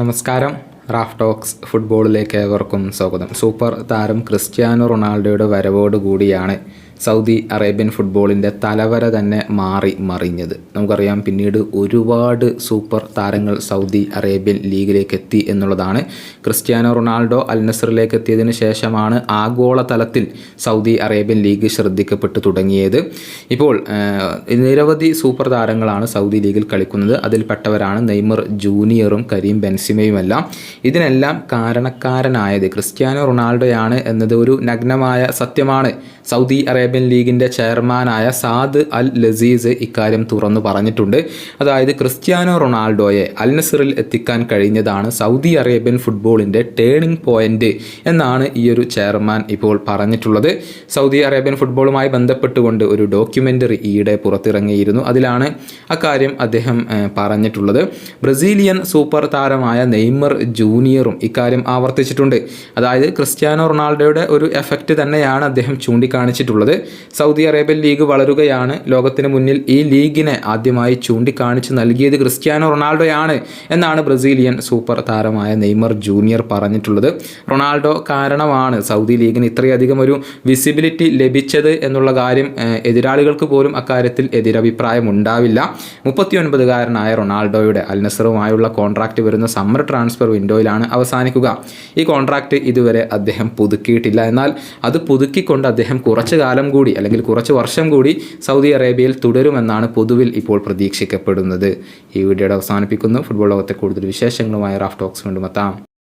നമസ്കാരം. Raf talks ഫുട്ബോളിലേക്ക് ഏവർക്കും സ്വാഗതം. സൂപ്പർ താരം ക്രിസ്ത്യാനോ റൊണാൾഡോയുടെ വരവോടുകൂടിയാണ് സൗദി അറേബ്യൻ ഫുട്ബോളിന്റെ തലവര തന്നെ മാറി മറിഞ്ഞത്. നമുക്കറിയാം പിന്നീട് ഒരുപാട് സൂപ്പർ താരങ്ങൾ സൗദി അറേബ്യൻ ലീഗിലേക്ക് എത്തി എന്നുള്ളതാണ്. ക്രിസ്ത്യാനോ റൊണാൾഡോ അൽ നസറിലേക്ക് എത്തിയതിനു ശേഷമാണ് ആഗോള തലത്തിൽ സൗദി അറേബ്യൻ ലീഗ് ശ്രദ്ധിക്കപ്പെട്ടു തുടങ്ങിയത്. ഇപ്പോൾ നിരവധി സൂപ്പർ താരങ്ങളാണ് സൗദി ലീഗിൽ കളിക്കുന്നത്. അതിൽപ്പെട്ടവരാണ് നെയ്മർ ജൂനിയറും കരീം ബെൻസിമയുമെല്ലാം. ഇതിനെല്ലാം കാരണക്കാരനായത് ക്രിസ്ത്യാനോ റൊണാൾഡോയാണ് എന്നത് ഒരു നഗ്നമായ സത്യമാണ്. സൗദി അറേബ്യൻ ലീഗിന്റെ ചെയർമാനായ സാദ് അൽ ലസീസ് ഇക്കാര്യം തുറന്നു പറഞ്ഞിട്ടുണ്ട്. അതായത് ക്രിസ്ത്യാനോ റൊണാൾഡോയെ അൽ നസറിൽ എത്തിക്കാൻ കഴിഞ്ഞതാണ് സൗദി അറേബ്യൻ ഫുട്ബോളിന്റെ ടേണിംഗ് പോയിന്റ് എന്നാണ് ഈ ഒരു ചെയർമാൻ ഇപ്പോൾ പറഞ്ഞിട്ടുള്ളത്. സൗദി അറേബ്യൻ ഫുട്ബോളുമായി ബന്ധപ്പെട്ടുകൊണ്ട് ഒരു ഡോക്യുമെന്ററി ഈയിടെ പുറത്തിറങ്ങിയിരുന്നു. അതിലാണ് അക്കാര്യം അദ്ദേഹം പറഞ്ഞിട്ടുള്ളത്. ബ്രസീലിയൻ സൂപ്പർ താരമായ നെയ്മർ ജൂനിയറും ഇക്കാര്യം ആവർത്തിച്ചിട്ടുണ്ട്. അതായത് ക്രിസ്ത്യാനോ റൊണാൾഡോയുടെ ഒരു എഫക്റ്റ് തന്നെയാണ് അദ്ദേഹം ചൂണ്ടിക്കാണിച്ചിട്ടുള്ളത്. സൗദി അറേബ്യൻ ലീഗ് വളരുകയാണ്. ലോകത്തിന് മുന്നിൽ ഈ ലീഗിനെ ആദ്യമായി ചൂണ്ടിക്കാണിച്ച് നൽകിയത് ക്രിസ്ത്യാനോ റൊണാൾഡോയാണ് എന്നാണ് ബ്രസീലിയൻ സൂപ്പർ താരമായ നെയ്മർ ജൂനിയർ പറഞ്ഞിട്ടുള്ളത്. റൊണാൾഡോ കാരണമാണ് സൗദി ലീഗിന് ഇത്രയധികം ഒരു വിസിബിലിറ്റി ലഭിച്ചത് എന്നുള്ള കാര്യം എതിരാളികൾക്ക് പോലും അക്കാര്യത്തിൽ എതിരഭിപ്രായം ഉണ്ടാവില്ല. മുപ്പത്തിയൊൻപതുകാരനായ റൊണാൾഡോയുടെ അൽനസറുമായുള്ള കോൺട്രാക്റ്റ് വരുന്ന സമ്മർ ട്രാൻസ്ഫർ വിൻഡോയിലാണ് അവസാനിക്കുക. ഈ കോൺട്രാക്റ്റ് ഇതുവരെ അദ്ദേഹം പുതുക്കിയിട്ടില്ല. എന്നാൽ അത് പുതുക്കിക്കൊണ്ട് അദ്ദേഹം കുറച്ചു കാലം കൂടി അല്ലെങ്കിൽ കുറച്ച് വർഷം കൂടി സൗദി അറേബ്യയിൽ തുടരുമെന്നാണ് പൊതുവിൽ ഇപ്പോൾ പ്രതീക്ഷിക്കപ്പെടുന്നത്. ഈ വീഡിയോയുടെ അവസാനിപ്പിക്കുന്നു. ഫുട്ബോൾ ലോകത്തെ കൂടുതൽ വിശേഷങ്ങളുമായി റാഫ് ടോക്സ് കൊണ്ടുമെത്താം